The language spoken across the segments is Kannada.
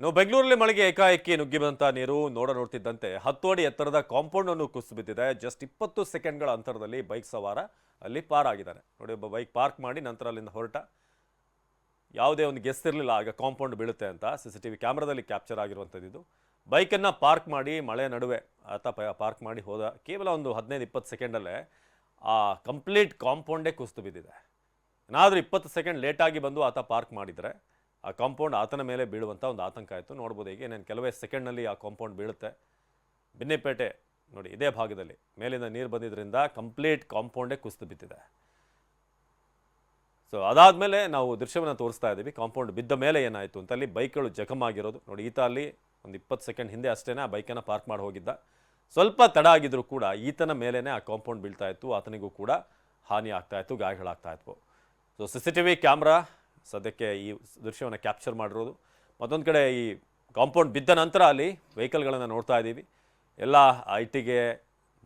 ಇನ್ನು ಬೆಂಗಳೂರಲ್ಲಿ ಮಳೆಗೆ ಏಕಾಏಕಿ ನುಗ್ಗಿ ಬಂದಂತ ನೀರು ನೋಡ ನೋಡ್ತಿದ್ದಂತೆ. ಹತ್ತು ಅಡಿ ಎತ್ತರದ ಕಾಂಪೌಂಡ್ ಅನ್ನು ಕುಸಿದು ಬಿದ್ದಿದೆ. ಜಸ್ಟ್ ಇಪ್ಪತ್ತು ಸೆಕೆಂಡ್ಗಳ ಅಂತರದಲ್ಲಿ ಬೈಕ್ ಸವಾರ ಅಲ್ಲಿ ಪಾರಾಗಿದ್ದಾನೆ ನೋಡಿ, ಒಬ್ಬ ಬೈಕ್ ಪಾರ್ಕ್ ಮಾಡಿ ನಂತರ ಅಲ್ಲಿಂದ ಹೊರಟ. ಯಾವುದೇ ಒಂದು ಗೆಸ್ ಇರಲಿಲ್ಲ, ಆಗ ಕಾಂಪೌಂಡ್ ಬೀಳುತ್ತೆ ಅಂತ ಸಿ ಸಿ ಟಿ ವಿ ಕ್ಯಾಮ್ರಾದಲ್ಲಿ ಕ್ಯಾಪ್ಚರ್ ಆಗಿರುವಂಥದ್ದು ಬೈಕನ್ನು ಪಾರ್ಕ್ ಮಾಡಿ ಮಳೆ ನಡುವೆ ಆತ ಪಾರ್ಕ್ ಮಾಡಿ ಹೋದ ಕೇವಲ ಒಂದು ಹದಿನೈದು ಇಪ್ಪತ್ತು ಸೆಕೆಂಡಲ್ಲೇ ಆ ಕಂಪ್ಲೀಟ್ ಕಾಂಪೌಂಡೇ ಕುಸಿದು ಬಿದ್ದಿದೆ. ಏನಾದರೂ ಇಪ್ಪತ್ತು ಸೆಕೆಂಡ್ ಲೇಟಾಗಿ ಬಂದು ಆತ ಪಾರ್ಕ್ ಮಾಡಿದರೆ ಆ ಕಾಂಪೌಂಡ್ ಆತನ ಮೇಲೆ ಬೀಳುವಂಥ ಒಂದು ಆತಂಕ ಆಯಿತು. ನೋಡ್ಬೋದು ಈಗ ನಾನು ಕೆಲವೇ ಸೆಕೆಂಡ್ನಲ್ಲಿ ಆ ಕಾಂಪೌಂಡ್ ಬೀಳುತ್ತೆ. ಬಿನ್ನೆಪೇಟೆ ನೋಡಿ, ಇದೇ ಭಾಗದಲ್ಲಿ ಮೇಲಿಂದ ನೀರು ಬಂದಿದ್ದರಿಂದ ಕಂಪ್ಲೀಟ್ ಕಾಂಪೌಂಡೇ ಕುಸಿದು ಬಿದ್ದಿದೆ. ಸೊ ಅದಾದಮೇಲೆ ನಾವು ದೃಶ್ಯವನ್ನು ತೋರಿಸ್ತಾ ಇದ್ದೀವಿ. ಕಾಂಪೌಂಡ್ ಬಿದ್ದ ಮೇಲೆ ಏನಾಯಿತು ಅಂತ ಅಲ್ಲಿ ಬೈಕ್ಗಳು ಜಖಮ್ ಆಗಿರೋದು. ನೋಡಿ, ಈತ ಅಲ್ಲಿ ಒಂದು ಇಪ್ಪತ್ತು ಸೆಕೆಂಡ್ ಹಿಂದೆ ಅಷ್ಟೇ ಆ ಬೈಕನ್ನು ಪಾರ್ಕ್ ಮಾಡಿ ಹೋಗಿದ್ದ. ಸ್ವಲ್ಪ ತಡ ಆಗಿದ್ರು ಕೂಡ ಈತನ ಮೇಲೇ ಆ ಕಾಂಪೌಂಡ್ ಬೀಳ್ತಾ ಇತ್ತು. ಆತನಿಗೂ ಕೂಡ ಹಾನಿ ಆಗ್ತಾ ಇತ್ತು, ಗಾಯಗಳಾಗ್ತಾ ಇತ್ತು so C C T V camera ಸದ್ಯಕ್ಕೆ ಈ ದೃಶ್ಯವನ್ನು ಕ್ಯಾಪ್ಚರ್ ಮಾಡಿರೋದು. ಮತ್ತೊಂದು ಕಡೆ ಈ ಕಾಂಪೌಂಡ್ ಬಿದ್ದ ನಂತರ ಅಲ್ಲಿ ವೆಹಿಕಲ್ಗಳನ್ನು ನೋಡ್ತಾ ಇದ್ದೀವಿ. ಎಲ್ಲ ಐಟಿಗೆ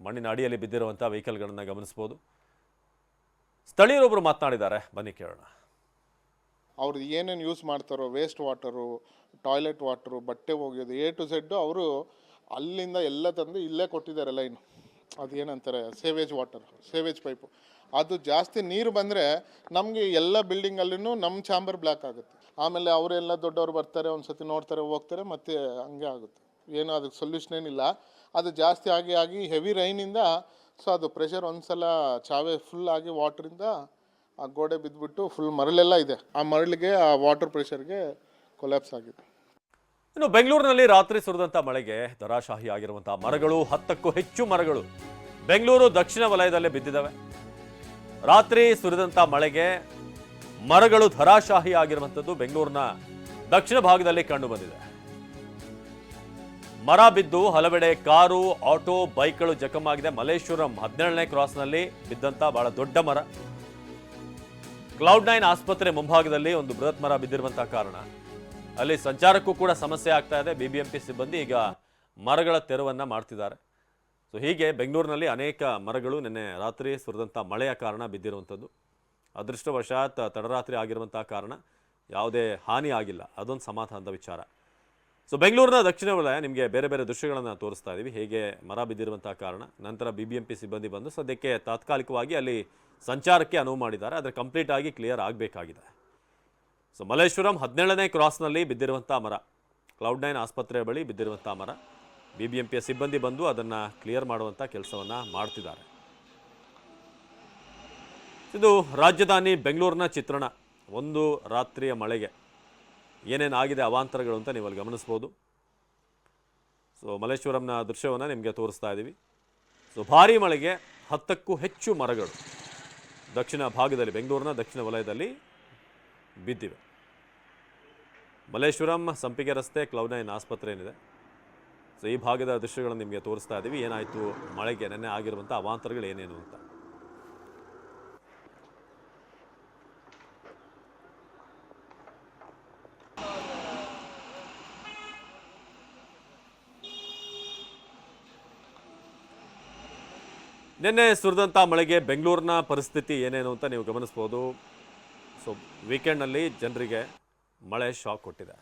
ಮಣ್ಣಿನ ಅಡಿಯಲ್ಲಿ ಬಿದ್ದಿರುವಂಥ ವೆಹಿಕಲ್ಗಳನ್ನು ಗಮನಿಸ್ಬೋದು. ಸ್ಥಳೀಯರೊಬ್ಬರು ಮಾತನಾಡಿದ್ದಾರೆ. ಬನ್ನಿ ಕೇಳೋಣ. ಅವ್ರು ಏನೇನು ಯೂಸ್ ಮಾಡ್ತಾರೋ ವೇಸ್ಟ್ ವಾಟರು ಟಾಯ್ಲೆಟ್ ವಾಟರು ಬಟ್ಟೆ ಒಗೆಯೋದು ಎ ಟು ಝೆಡ್ಡು ಅವರು ಅಲ್ಲಿಂದ ಎಲ್ಲ ತಂದು ಇಲ್ಲೇ ಕೊಟ್ಟಿದ್ದಾರೆ ಲೈನ್. ಅದೇನಂತಾರೆ ಸೇವೇಜ್ ವಾಟರ್ ಸೇವೇಜ್ ಪೈಪು ಅದು ಜಾಸ್ತಿ ನೀರು ಬಂದರೆ ನಮಗೆ ಎಲ್ಲ ಬಿಲ್ಡಿಂಗಲ್ಲೂ ನಮ್ಮ ಚಾಂಬರ್ ಬ್ಲ್ಯಾಕ್ ಆಗುತ್ತೆ. ಆಮೇಲೆ ಅವರೆಲ್ಲ ದೊಡ್ಡವರು ಬರ್ತಾರೆ ಒಂದು ಸತಿ ನೋಡ್ತಾರೆ, ಹೋಗ್ತಾರೆ, ಮತ್ತೆ ಹಂಗೆ ಆಗುತ್ತೆ. ಏನು ಅದಕ್ಕೆ ಸೊಲ್ಯೂಷನ್ ಏನಿಲ್ಲ. ಅದು ಜಾಸ್ತಿ ಆಗಿ ಆಗಿ ಹೆವಿ ರೈನಿಂದ ಸೊ ಅದು ಪ್ರೆಷರ್ ಒಂದ್ಸಲ ಚಾವೆ ಫುಲ್ ಆಗಿ ವಾಟ್ರಿಂದ ಆ ಗೋಡೆ ಬಿದ್ದುಬಿಟ್ಟು ಫುಲ್ ಮರಳೆಲ್ಲ ಇದೆ. ಆ ಮರಳಿಗೆ, ಆ ವಾಟರ್ ಪ್ರೆಷರ್ಗೆ ಕೊಲ್ಯಾಪ್ಸ್ ಆಗಿದೆ. ಇನ್ನು ಬೆಂಗಳೂರಿನಲ್ಲಿ ರಾತ್ರಿ ಸುರಿದಂಥ ಮಳೆಗೆ ಆಗಿರುವಂತಹ ಮರಗಳು, ಹತ್ತಕ್ಕೂ ಹೆಚ್ಚು ಮರಗಳು ಬೆಂಗಳೂರು ದಕ್ಷಿಣ ವಲಯದಲ್ಲೇ ಬಿದ್ದಿದ್ದಾವೆ. ರಾತ್ರಿ ಸುರಿದಂಥ ಮಳೆಗೆ ಮರಗಳು ಧರಾಶಾಹಿ ಆಗಿರುವಂಥದ್ದು ಬೆಂಗಳೂರಿನ ದಕ್ಷಿಣ ಭಾಗದಲ್ಲಿ ಕಂಡು ಬಂದಿದೆ. ಮರ ಬಿದ್ದು ಹಲವೆಡೆ ಕಾರು, ಆಟೋ, ಬೈಕ್ಗಳು ಜಖಮಾಗಿದೆ ಮಲ್ಲೇಶ್ವರಂ ಹದಿನೇಳನೇ ಕ್ರಾಸ್ನಲ್ಲಿ ಬಿದ್ದಂಥ ಬಹಳ ದೊಡ್ಡ ಮರ. ಕ್ಲೌಡ್ ನೈನ್ ಆಸ್ಪತ್ರೆ ಮುಂಭಾಗದಲ್ಲಿ ಒಂದು ಬೃಹತ್ ಮರ ಬಿದ್ದಿರುವಂತಹ ಕಾರಣ. ಅಲ್ಲಿ ಸಂಚಾರಕ್ಕೂ ಕೂಡ ಸಮಸ್ಯೆ ಆಗ್ತಾ ಇದೆ. ಬಿಬಿಎಂಪಿ ಸಿಬ್ಬಂದಿ ಈಗ ಮರಗಳ ತೆರವನ್ನು ಮಾಡ್ತಿದ್ದಾರೆ. ಸೊ ಹೀಗೆ ಬೆಂಗಳೂರಿನಲ್ಲಿ ಅನೇಕ ಮರಗಳು ನಿನ್ನೆ ರಾತ್ರಿ ಸುರಿದಂಥ ಮಳೆಯ ಕಾರಣ ಬಿದ್ದಿರುವಂಥದ್ದು. ಅದೃಷ್ಟವಶಾತ್ ತಡರಾತ್ರಿ ಆಗಿರುವಂಥ ಕಾರಣ ಯಾವುದೇ ಹಾನಿ ಆಗಿಲ್ಲ. ಅದೊಂದು ಸಮಾಧಾನದ ವಿಚಾರ. ಸೊ ಬೆಂಗಳೂರಿನ ದಕ್ಷಿಣ ವಲಯ ನಿಮಗೆ ಬೇರೆ ಬೇರೆ ದೃಶ್ಯಗಳನ್ನು ತೋರಿಸ್ತಾ ಇದ್ದೀವಿ ಹೇಗೆ ಮರ ಬಿದ್ದಿರುವಂಥ ಕಾರಣ. ನಂತರ ಬಿ ಬಿ ಎಂ ಪಿ ಸಿಬ್ಬಂದಿ ಬಂದು ಸದ್ಯಕ್ಕೆ ತಾತ್ಕಾಲಿಕವಾಗಿ ಅಲ್ಲಿ ಸಂಚಾರಕ್ಕೆ ಅನುವು ಮಾಡಿದ್ದಾರೆ. ಆದರೆ ಕಂಪ್ಲೀಟ್ ಆಗಿ ಕ್ಲಿಯರ್ ಆಗಬೇಕಾಗಿದೆ. ಸೊ ಮಲ್ಲೇಶ್ವರಂ ಹದಿನೇಳನೇ ಕ್ರಾಸ್ನಲ್ಲಿ ಬಿದ್ದಿರುವಂಥ ಮರ. ಕ್ಲೌಡ್ ನೈನ್ ಆಸ್ಪತ್ರೆಯ ಬಳಿ ಬಿದ್ದಿರುವಂಥ ಮರ. ಬಿ ಬಿ ಎಂ ಪಿಯ ಸಿಬ್ಬಂದಿ ಬಂದು ಅದನ್ನು ಕ್ಲಿಯರ್ ಮಾಡುವಂಥ ಕೆಲಸವನ್ನು ಮಾಡ್ತಿದ್ದಾರೆ. ಇದು ರಾಜಧಾನಿ ಬೆಂಗಳೂರಿನ ಚಿತ್ರಣ. ಒಂದು ರಾತ್ರಿಯ ಮಳೆಗೆ ಏನೇನು ಆಗಿದೆ, ಅವಾಂತರಗಳು ಅಂತ ನೀವು ಅಲ್ಲಿ ಗಮನಿಸ್ಬೋದು. ಸೊ ಮಲ್ಲೇಶ್ವರಂನ ದೃಶ್ಯವನ್ನು ನಿಮಗೆ ತೋರಿಸ್ತಾ ಇದ್ದೀವಿ. ಸೊ ಭಾರೀ ಮಳೆಗೆ ಹತ್ತಕ್ಕೂ ಹೆಚ್ಚು ಮರಗಳು. ದಕ್ಷಿಣ ಭಾಗದಲ್ಲಿ, ಬೆಂಗಳೂರಿನ ದಕ್ಷಿಣ ವಲಯದಲ್ಲಿ ಬಿದ್ದಿವೆ. ಮಲ್ಲೇಶ್ವರಂ, ಸಂಪಿಗೆ ರಸ್ತೆ, ಕ್ಲೌಡ್ ನೈನ್ ಆಸ್ಪತ್ರೆ ಏನಿದೆ? ಸೊ ಈ ಭಾಗದ ದೃಶ್ಯಗಳನ್ನು ನಿಮಗೆ ತೋರಿಸ್ತಾ ಇದ್ದೀವಿ. ಏನಾಯಿತು? ಮಳೆಗೆ ನೆನ್ನೆ ಆಗಿರುವಂಥ ಅವಾಂತರಗಳು ಏನೇನು ಅಂತ. ನಿನ್ನೆ ಸುರಿದಂಥ ಮಳೆಗೆ ಬೆಂಗಳೂರಿನ ಪರಿಸ್ಥಿತಿ ಏನೇನು ಅಂತ ನೀವು ಗಮನಿಸ್ಬೋದು. ಸೊ ವೀಕೆಂಡ್ನಲ್ಲಿ ಜನರಿಗೆ ಮಳೆ ಶಾಕ್ ಕೊಟ್ಟಿದೆ.